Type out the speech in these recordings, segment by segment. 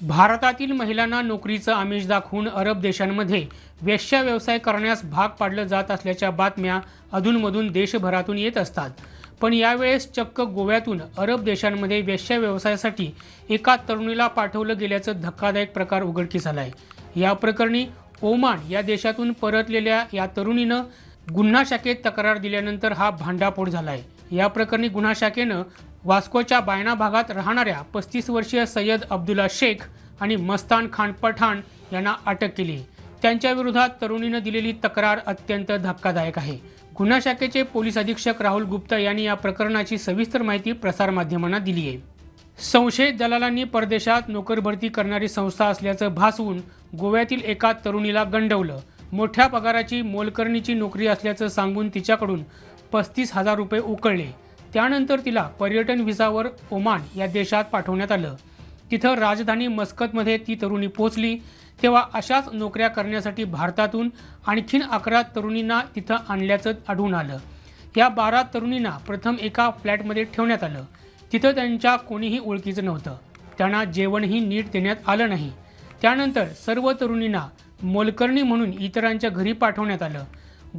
भारतातील महिलांना नोकरीचं आमिष दाखवून अरब देशांमध्ये वेश्या व्यवसाय करण्यास भाग पाडलं जात असल्याच्या बातम्या अधूनमधून देशभरातून येत असतात. पण यावेळेस चक्क गोव्यातून अरब देशांमध्ये वेश्या व्यवसायासाठी एका तरुणीला पाठवलं गेल्याचं धक्कादायक प्रकार उघडकीस आला आहे या प्रकरणी ओमान या देशातून परतलेल्या या तरुणीनं गुन्हा शाखेत तक्रार दिल्यानंतर हा भांडाफोड झाला आहे या प्रकरणी गुन्हा शाखेनं वास्कोच्या बायना भागात राहणाऱ्या पस्तीस वर्षीय सय्यद अब्दुल्ला शेख आणि मस्तान खान पठाण यांना अटक केली. त्यांच्या विरोधात तरुणीनं दिलेली तक्रार अत्यंत धक्कादायक आहे. गुन्हा शाखेचे पोलीस अधीक्षक राहुल गुप्ता यांनी या प्रकरणाची सविस्तर माहिती प्रसारमाध्यमांना दिली आहे. संशयित दलालांनी परदेशात नोकर भरती करणारी संस्था असल्याचं भासवून गोव्यातील एका तरुणीला गंडवलं. मोठ्या पगाराची मोलकरणीची नोकरी असल्याचं सांगून तिच्याकडून पस्तीस हजार रुपये उकळले. त्यानंतर तिला पर्यटन व्हिसावर ओमान या देशात पाठवण्यात आलं. तिथं राजधानी मस्कतमध्ये ती तरुणी पोहोचली. तेव्हा अशाच नोकऱ्या करण्यासाठी भारतातून आणखीन अकरा तरुणींना तिथं आणल्याचं आढळून आलं. या बारा तरुणींना प्रथम एका फ्लॅटमध्ये ठेवण्यात आलं. तिथं त्यांच्या कोणीही ओळखीचं नव्हतं. त्यांना जेवणही नीट देण्यात आलं नाही. त्यानंतर सर्व तरुणींना मोलकर्णी म्हणून इतरांच्या घरी पाठवण्यात आलं.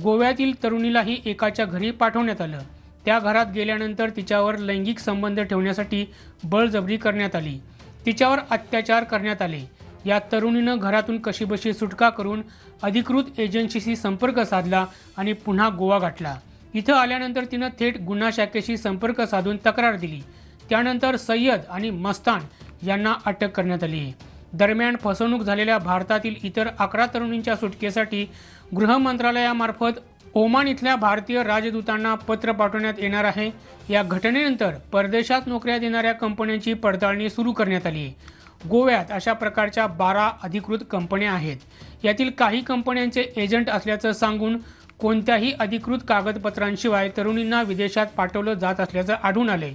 गोव्यातील तरुणीलाही एकाच्या घरी पाठवण्यात आलं. त्या घरात गेल्यानंतर तिच्यावर लैंगिक संबंध ठेवण्यासाठी बळजबरी करण्यात आली. तिच्यावर अत्याचार करण्यात आले. या तरुणीनं घरातून कशीबशी सुटका करून अधिकृत एजन्सीशी संपर्क साधला आणि पुन्हा गोवा गाठला. इथं आल्यानंतर तिनं थेट गुन्हा शाखेशी संपर्क साधून तक्रार दिली. त्यानंतर सय्यद आणि मस्तान यांना अटक करण्यात आली. आहे दरम्यान फसवणूक झालेल्या भारतातील इतर अकरा तरुणींच्या सुटकेसाठी गृह मंत्रालयामार्फत ओमान इथल्या भारतीय राजदूतांना पत्र पाठवण्यात येणार आहे. या घटनेनंतर परदेशात नोकऱ्या देणाऱ्या कंपन्यांची पडताळणी सुरू करण्यात आली आहे. गोव्यात अशा प्रकारच्या बारा अधिकृत कंपन्या आहेत. यातील काही कंपन्यांचे एजंट असल्याचं सांगून कोणत्याही अधिकृत कागदपत्रांशिवाय तरुणींना विदेशात पाठवलं जात असल्याचं आढळून आलंय.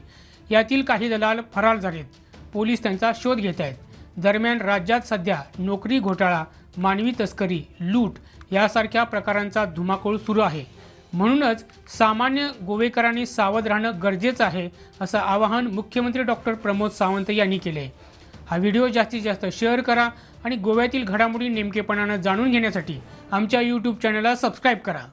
यातील काही दलाल फरार झालेत. पोलीस त्यांचा शोध घेत आहेत. दरम्यान राज्यात सध्या नोकरी घोटाळा मानवी तस्करी लूट यासारख्या प्रकारांचा धुमाकूळ सुरू आहे. म्हणूनच सामान्य गोवेकरांनी सावध राहणं गरजेचं आहे असं आवाहन मुख्यमंत्री डॉक्टर प्रमोद सावंत यांनी केले. आहे हा व्हिडिओ जास्तीत जास्त शेअर करा आणि गोव्यातील घडामोडी नेमकेपणानं जाणून घेण्यासाठी आमच्या यूट्यूब चॅनलला सबस्क्राईब करा.